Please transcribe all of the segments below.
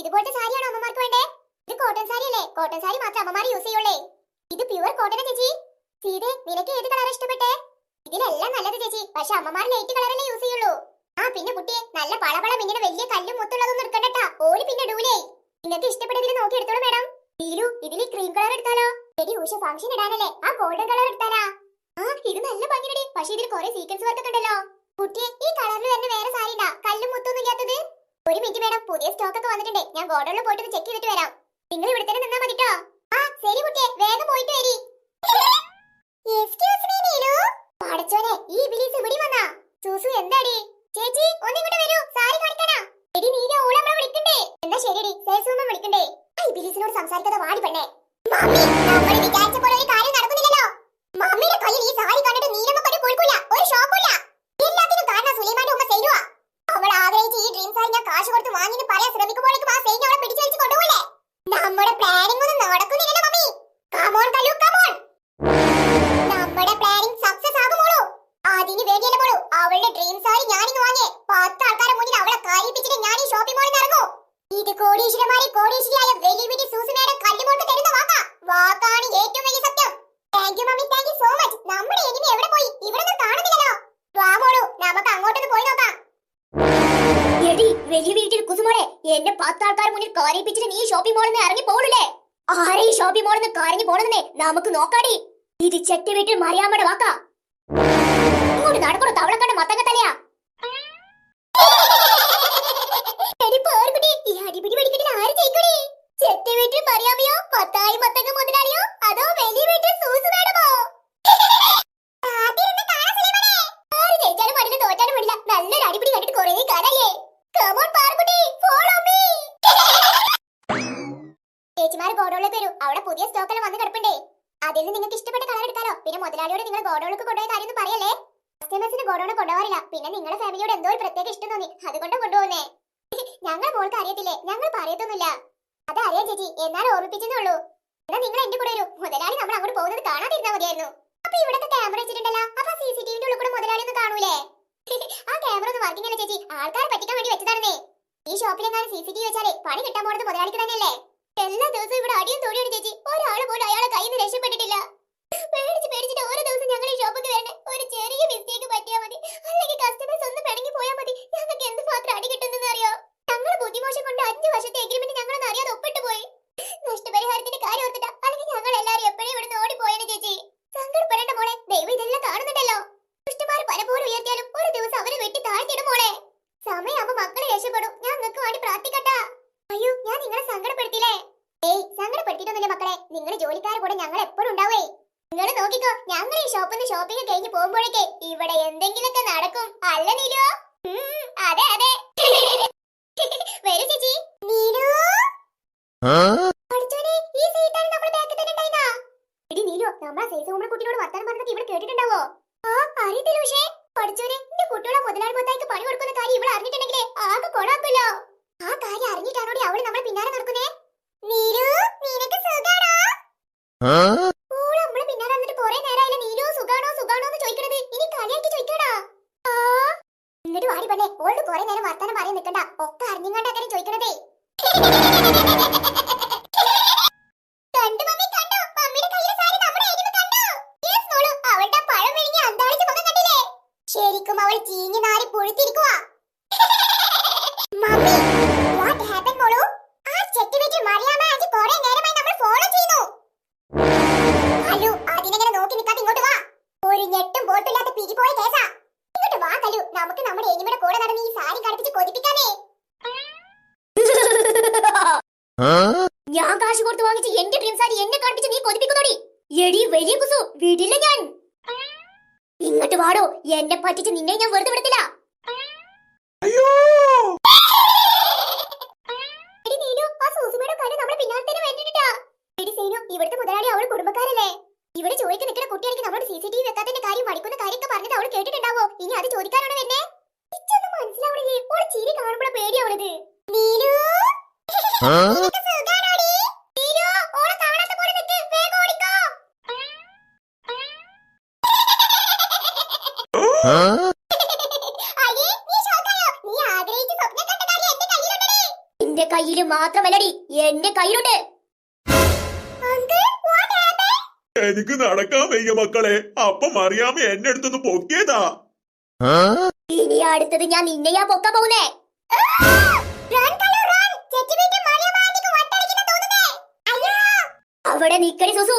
ഇതുപോലത്തെ സാരിയാണോ അമ്മമാർക്ക് വേണ്ടേ? ഇത് കോട്ടൺ സാരി അല്ലേ? കോട്ടൺ സാരി മാത്രം അമ്മമാർ യൂസ് ചെയ്യുള്ളേ. ഇത് പ്യുവർ കോട്ടൺ ചേച്ചി. സീതെ നിനക്ക് ഏത് കളർ ഇഷ്ടപ്പെട്ടേ? ഇതിലെല്ലാം നല്ലത് ചേച്ചി. പക്ഷെ അമ്മമാർ ലൈറ്റ് കളറല്ലേ യൂസ് ചെയ്യുള്ളൂ. ആ പിന്നെ കുട്ടിയെ നല്ല പളപള ഇങ്ങനെ വലിയ കല്ലും മുത്തുള്ളതൊന്നും എടുക്കണ്ടട്ടാ ഓൽ പിന്നെ ഡൂലേ നിങ്ങൾക്ക് ഇഷ്ടപ്പെട്ടതിൽ നോക്കി എടുത്തോളൂ മേഡം നീലു ഇതിൽ ക്രീം കളർ എടുത്താലോ? എടി ഉഷ ഫംഗ്ഷൻ ഇടാനല്ലേ? ആ ഗോൾഡൻ കളർ എടുത്താലാ? ആ ഇത് നല്ല ഭംഗിയുണ്ട് പക്ഷെ ഇതിൽ കുറെ സീക്വൻസ് വർക്ക് ഉണ്ടല്ലോ. കുട്ടിയെ ഈ കളറിൽ തന്നെ വേറെ സാരി ഇടാ. കല്ലും മുത്തൊന്നും ഇല്ലാത്തത്. ഒരു മിനിറ്റ് മേഡം പുതിയ സ്റ്റോക്ക് ഒക്കെ വന്നിട്ടുണ്ട്. ഞാൻ ഗോഡൌണിൽ പോയിട്ട് ചെക്ക് ചെയ്തിട്ട് വരാം. നിങ്ങൾ ഇവിടെ തന്നെ നിന്നാ മതിട്ടോ. ആ ശരി കുട്ടിയെ വേഗം പോയിട്ട് വരി. എക്സ്ക്യൂസ് മീ ഈ വന്നാ. എന്താടി? ചേച്ചി ഒന്നിങ്ങോട്ട് വരൂ. സാരി കാണിക്കാനാ. എടി നീല വിളിക്കണ്ടേ? ആ സംസാരിക്കാതെ വാടി പെണ്ണേ മമ്മി നമ്മൾ വിചാരിച്ച പോലെ ഒരു കാര്യം നടക്കുന്നില്ലല്ലോ മമ്മിയുടെ കയ്യിൽ ഈ സാരി കണ്ടിട്ട് നീലമ്മക്ക് ഒരു കുഴപ്പമില്ല ഒരു ഷോപ്പില്ല എല്ലാത്തിനും കാരണം സുലൈമാന്റെ ഉമ്മ സെയ്ലുവാ അവൾ ആഗ്രഹിച്ച് ഈ ഡ്രീം സാരി ഞാൻ കാശ് കൊടുത്ത് വാങ്ങിന്ന് പറയാൻ ശ്രമിക്കുമ്പോഴേക്കും ആ സെയിൻ അവളെ പിടിച്ചു വലിച്ച് കൊണ്ടുപോകല്ലേ നമ്മുടെ പ്ലാനിംഗ് ഒന്നും നടക്കുന്നില്ലല്ലോ mummy come on Kallu come on നമ്മുടെ പ്ലാനിംഗ് സക്സസ് ആകുമോളൂ അതിന് വേണ്ടിയല്ലേ മോളൂ ഡ്രീം സാരി ഞാനിന്ന് വാങ്ങിയേ പത്ത് ആൾക്കാരെ മുന്നിൽ അവളെ കാര്യപ്പിച്ചിട്ട് ഞാൻ ഈ ഷോപ്പിംഗ് മോളിൽ ഇറങ്ങൂ ഇത് കോടീശ്വരന്മാരെ കോടീശ്വരിയായ വീട്ടിൽ സൂസനയുടെ കല്ലുമോട്ട് തരുന്ന വാക്കാ. വാക്കാണ് ഏറ്റവും വലിയ സത്യം. Thank mummy thank so much നമ്മുടെ എനിമി എവിടെ പോയി? ഇവിടെ കാണുന്നില്ലല്ലോ. വാ മോളൂ നമുക്ക് അങ്ങോട്ടൊന്ന് പോയി നോക്കാം. എടി വലിയ വീട്ടിൽ കുസുമോളെ എന്നെ പത്താൾക്കാർ മുന്നിൽ കാരിപ്പിച്ചിട്ട് നീ ഷോപ്പിംഗ് മോളിൽ നിന്ന് ഇറങ്ങി പോകണല്ലേ? ആരെ ഷോപ്പിംഗ് മോളിൽ നിന്ന് കറങ്ങി പോണെന്നേ നമുക്ക് നോക്കാടി. ഇത് ചെട്ടി വീട്ടിൽ മറിയാമ്മയുടെ വാക്കാ. ഇങ്ങോട്ട് നടക്കണോ തവളക്കണ്ട മത്തങ്ങ തലയാ. ഈ അടിപിടി പഠിക്കട്ടിൽ ആര് ജയിക്കണേ ചെറ്റ വീട്ടിൽ മറിയാമയോ മത്തായി മത്തങ്ങ മുതലാളിയോ? അതോ വലിയ വീട്ടിൽ സൂസു വേണമോ ആര് ജയിച്ചാലും മടിയില്ല തോറ്റാലും മടിയില്ല നല്ലൊരു അടിപിടി കണ്ടിട്ട് കുറേ കാലല്ലേ. Come on Parukutty follow me ചേച്ചിമാർ ഗോഡൌണിലേക്ക് വരൂ. അവിടെ പുതിയ സ്റ്റോക്ക് എല്ലാം വന്ന് കിടപ്പുണ്ടേ. അതിൽ നിന്ന് നിങ്ങൾക്ക് ഇഷ്ടപ്പെട്ട കളർ എടുക്കാലോ പിന്നെ മുതലാളിയോട് നിങ്ങൾ ഗോഡൌണിലേക്ക് കൊണ്ടുപോയ കാര്യം പറയല്ലേ? കസ്റ്റമേഴ്സിന് ഗോഡൌണിൽ കൊണ്ടുപോകാറില്ല. പിന്നെ നിങ്ങളുടെ ഫാമിലിയോട് എന്തോ ഒരു പ്രത്യേക ഇഷ്ടം തോന്നി. അതുകൊണ്ട് കൊണ്ടുപോകുന്നേ. ഞങ്ങൾ മോൾക്ക് അറിയത്തില്ലേ? ഞങ്ങൾ പറയത്തൊന്നുമില്ല. അതറിയാം ചേച്ചി. എന്നാൽ ഓർമ്മിപ്പിച്ചേ ഉള്ളൂ എന്നാ നിങ്ങൾ എന്റെ കൂടെ വരൂ. മുതലാളി നമ്മൾ അങ്ങോട്ട് പോകുന്നത് കാണാതിരുന്നാ മതിയായിരുന്നു. അപ്പൊ ഇവിടത്തെ ക്യാമറ വെച്ചിട്ടുണ്ടല്ലോ. അപ്പൊ സി സി ടിവിന്റെ ഉള്ളിൽ കൂടെ മുതലാളി ഒന്നും കാണൂലേ? ആ ക്യാമറ ഒന്ന് വർക്കിംഗ് അല്ല ചേച്ചി? ആൾക്കാരെ പറ്റിക്കാൻ വേണ്ടി വെച്ചതാണേ ഈ ഷോപ്പിൽ എന്നാലും സി സി ടി വെച്ചാലേ പണി കിട്ടാൻ പോണത് മുതലാളിക്ക് തന്നെയല്ലേ? എല്ലാ ദിവസവും ഇവിടെ അടിയും തോടിയാണ് ചേച്ചി. ഒരാൾ പോലും അയാളെ കയ്യിൽ നിന്ന് രക്ഷപ്പെട്ടിട്ടില്ല. പേടിച്ച് പേടിച്ചിട്ട് ഓരോ ദിവസം ഞങ്ങൾ ഈ ഷോപ്പിൽ വരണേ. ഒരു ചെറിയ അല്ലെങ്കിൽ കസ്റ്റമേഴ്സ് ഒന്ന് പിണങ്ങി പോയാൽ മതി. ഞങ്ങൾക്ക് എന്ത് മാത്രം അടി കിട്ടുന്നെന്ന് അറിയോ? ഞങ്ങളുടെ ബുദ്ധിമോശം കൊണ്ട് അഞ്ച് വർഷത്തെ എഗ്രിമെന്റ് ഞങ്ങളൊന്നും അറിയാതെ ഒപ്പിട്ട് പോയി. നഷ്ടപരിഹാരത്തിന്റെ കാര്യം ഓർത്തിട്ടാ അല്ലെങ്കിൽ ഞങ്ങൾ എല്ലാരും എപ്പോഴും ഇവിടുന്ന് ഓടിപ്പോയേനെ ചേച്ചി. സങ്കടപ്പെടേണ്ട മോളെ ദൈവം ഇതെല്ലാം കാണുന്നുണ്ടല്ലോ. ദുഷ്ടന്മാർ പലപ്പോഴും ഉയർത്തിയാലും ഒരു ദിവസം അവരെ വെട്ടി താഴ്ത്തിടും മോളെ. സമയമാകുമ്പോ മക്കളെ രക്ഷപ്പെടും. ഞാൻ നിങ്ങൾക്ക് വേണ്ടി പ്രാർത്ഥിക്കട്ടാ. അയ്യോ ഞാൻ നിങ്ങളെ സങ്കടപ്പെടുത്തില്ലേ ഏയ് സങ്കടപ്പെടുത്തിയിട്ടൊന്നുമില്ല മക്കളെ. നിങ്ങൾ ജോലിക്കാരെ കൂടെ ഞങ്ങൾ എപ്പോഴും ഉണ്ടാവേ. നിങ്ങൾ നോക്കിക്കോ ഞങ്ങൾ ഈ ഷോപ്പിൽ നിന്ന് ഷോപ്പിംഗ് കഴിഞ്ഞ് പോകുമ്പോഴേക്കേ ഇവിടെ എന്തെങ്കിലുമൊക്കെ നടക്കും. അല്ല നീലോ? അതെ അതെ. വരൂ ചേച്ചി. നീലു? ഈ സീറ്റാണ് നമ്മുടെ ബാക്കിൽ തന്നെ ഉണ്ടായിരുന്നാ? എടി നീലു നമ്മളെ സേസ് നമ്മുടെ കുട്ടിയോട് വർത്താനം പറഞ്ഞത് ഇവിടെ കേട്ടിട്ടുണ്ടാവോ? ആ അറിയത്തില്ല പക്ഷേ. പഠിച്ചോനെ എന്റെ കുട്ടികളെ മുതലാളി മൊത്തായിക്ക് പണി കൊടുക്കുന്ന കാര്യം ഇവിടെ അറിഞ്ഞിട്ടുണ്ടെങ്കിലേ ആകെ ആ കാര്യം അറിഞ്ഞിട്ടാണോടി അവൾ നമ്മളെ പിന്നാലെ നടക്കുന്നേ? നീലു നിനക്ക് സുഖാണോ ഓൾ നമ്മളെ പിന്നാലെ വന്നിട്ട് കുറെ നേരമായില്ല നീലു സുഖാണോ സുഖാണോ എന്ന് ചോദിക്കണത് ഇനി കളിയാക്കി ചോദിക്കടാ ആ എന്നിട്ട് വാടി പെണ്ണെ ഓൾഡ് കുറെ നേരം വർത്താനം പറയാൻ നിൽക്കണ്ട ഒക്കെ അറിഞ്ഞിങ്ങാണ്ടാക്കാനും ചോദിക്കണതേ കണ്ടു മമ്മി കണ്ടു മമ്മിയുടെ കയ്യിലെ സാരി നമ്മുടെ എനിമ കണ്ടു യെസ് മോളു അവളുടെ പഴം വിഴുങ്ങി അന്താളിച്ച മുഖം കണ്ടില്ലേ? ശരിക്കും അവൾ ചീഞ്ഞു നാരി പുഴുത്തിരിക്കുവാ. മമ്മി വാട്ട് ഹാപ്പൻ മോളു? ആ ചെട്ടി വീട്ടിൽ മറിയാമ്മ ആന്റി കുറെ നേരമായി നമ്മൾ ഫോളോ ചെയ്യുന്നു. ഹലോ അതിനെങ്ങനെ നോക്കി നിൽക്കാതെ ഇങ്ങോട്ട് വാ. ഒരു ഞെട്ടും ബോട്ടില്ലാത്ത പിരി പോയ കേസാ. ഇങ്ങോട്ട് വാ കലു. നമുക്ക് നമ്മുടെ എനിമയുടെ കൂടെ നടന്ന് ഈ സാരി കടുപ്പിച്ച് കൊതിപ്പിക്കാനേ. ഞാൻ കാശ് കൊടുത്ത് വാങ്ങിച്ച് എന്റെ ഡ്രീം സാരി എന്നെ കാണിച്ച് നീ കൊതിപ്പിക്കുന്നോടി? എടി വലിയ കുസു വിടില്ല ഞാൻ. ഇങ്ങോട്ട് വാടോ എന്നെ പറ്റിച്ച് നിന്നെ ഞാൻ വെറുതെ വിടത്തില്ല. എടി നീലു ആ സൂസുമയുടെ കാര്യം നമ്മുടെ പിന്നാലെ തന്നെ വേണ്ടിട്ടാ എടി സീനു ഇവിടുത്തെ മുതലാളി അവൾ കുടുംബക്കാരല്ലേ? ഇവിടെ ചോദിക്കാൻ നിൽക്കുന്ന കുട്ടിയാണെങ്കിൽ നമ്മളോട് സി സി ടി വി വെക്കാത്തതിന്റെ കാര്യം പഠിക്കുന്ന കാര്യമൊക്കെ പറഞ്ഞത് അവൾ കേട്ടിട്ടുണ്ടാവോ? ഇനി അത് ചോദിക്കാനാണ് വരുന്നേ മനസ്സിലാവണില്ലേ? ഓൾ ചിരി കാണുമ്പോഴേ പേടിയാവണത്. നീലു നിന്റെ കയ്യിൽ മാത്രമല്ലടി എന്റെ കയ്യിലുണ്ട്. എനിക്ക് നടക്കാൻ വയ്യ മക്കളെ. അപ്പം അറിയാമ എന്നെ അടുത്തൊന്ന് പൊക്കിയതാ. ഇനി അടുത്തത് ഞാൻ നിന്നെയാ പൊക്കാൻ പോകുന്നേ. അവിടെ നിക്കടി സുസു.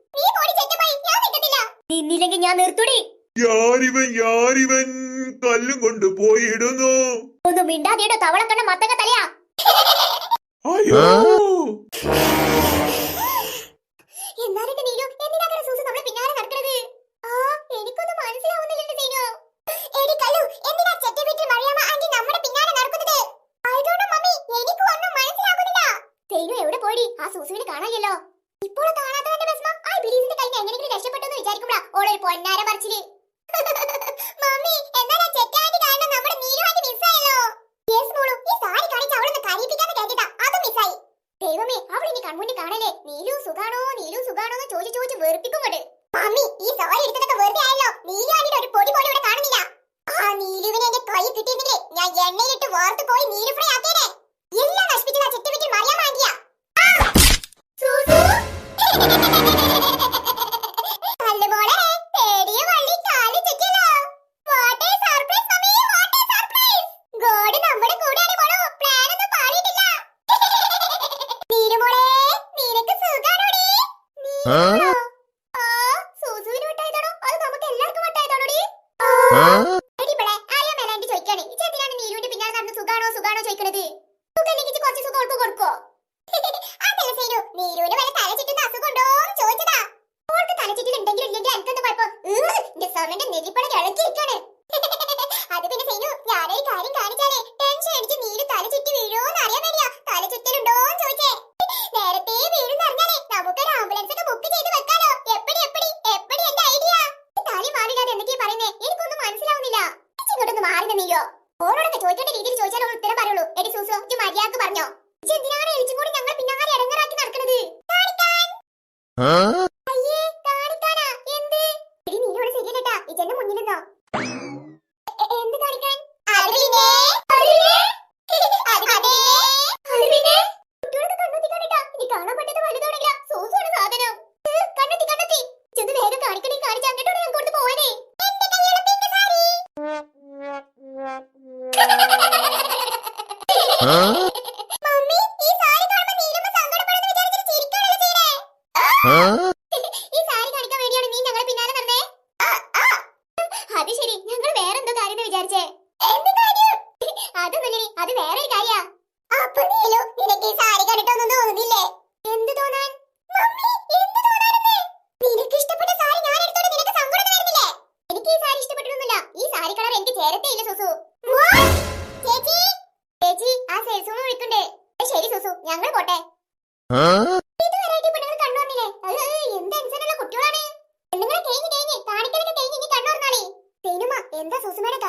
നിന്നില്ലെങ്കിൽ ഞാൻ നിർത്തുടി. യാരിവൻ യാരിവൻ കല്ലും കൊണ്ട് പോയിടുന്നു ഒന്നും മിണ്ടാതിയുടെ തവളക്കണ്ണ മത്തക തലയാ. അയ്യോ. നമ്മളെ പിന്നാലെ ആ എനിക്കൊന്നും എടി കല്ലു എന്തിനാ പിന്നാലെ നടക്കുന്നത്? മമ്മി എനിക്ക് ഒന്നും മനസ്സിലാകുന്നില്ല എവിടെ പോയി? ആ സൂസുവിനെ കാണാനില്ലല്ലോ. പൊന്നാര പറച്ചിൽ. മമ്മി എന്താണ് ചെറ്റായിട്ട് കാണുന്ന നമ്മുടെ നീരുവാക്കി മിസ്സായല്ലോ യെസ് മോളു. ഈ സാരി കാണിച്ച് അവളൊന്ന് കരയിപ്പിക്കാന്ന് കരുതിട്ടാ അത് മിസ്സായി ദൈവമേ അവൾ ഇനി കൺമുന്നിൽ കാണലേ നീലു സുഖാണോ? നീലു സുഖാണോ എന്ന് ചോദിച്ചു ചോദിച്ച് വെറുപ്പിക്കുമ്പോട് മമ്മി ഈ സാരി എടുത്തതൊക്കെ വെറുതെ ആയല്ലോ. നീലു നീലുവാണിയുടെ ഒരു പൊടി പോലും ഇവിടെ കാണുന്നില്ല. ആ നീലുവിനെ എന്റെ കൈ കിട്ടിയിരുന്നെങ്കിൽ ഞാൻ എണ്ണയിലിട്ട് വാർത്ത് പോയി നീലു ഫ്രൈ ആക്കിയേനെ. എല്ലാം നശിപ്പിച്ചതാ ചെറ്റ വീട്ടിൽ മറിയാൻ മാറ്റിയാ Ah! Huh? 嗯嗯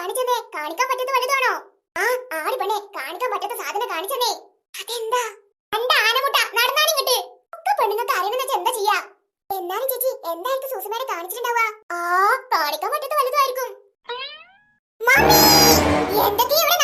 കാണിച്ചെന്നേ. കാണിക്കാൻ പറ്റുന്ന വലുതാണോ? ആ ആടി പെണ്ണെ? കാണിക്കാൻ പറ്റാത്ത സാധനം കാണിച്ചെന്നേ. അതെന്താ? കണ്ട ആനമുട്ട? നടന്നാലും കിട്ടി ഒക്കെ പെണ്ണുങ്ങൾക്ക് അറിയണമെന്ന് വെച്ചാൽ എന്താ ചെയ്യാ? എന്നാലും ചേച്ചി എന്തായിരിക്കും സൂസമേനെ കാണിച്ചിട്ടുണ്ടാവുക? ആ കാണിക്കാൻ പറ്റാത്ത വലുതായിരിക്കും. എന്തൊക്കെയാ ഇവിടെ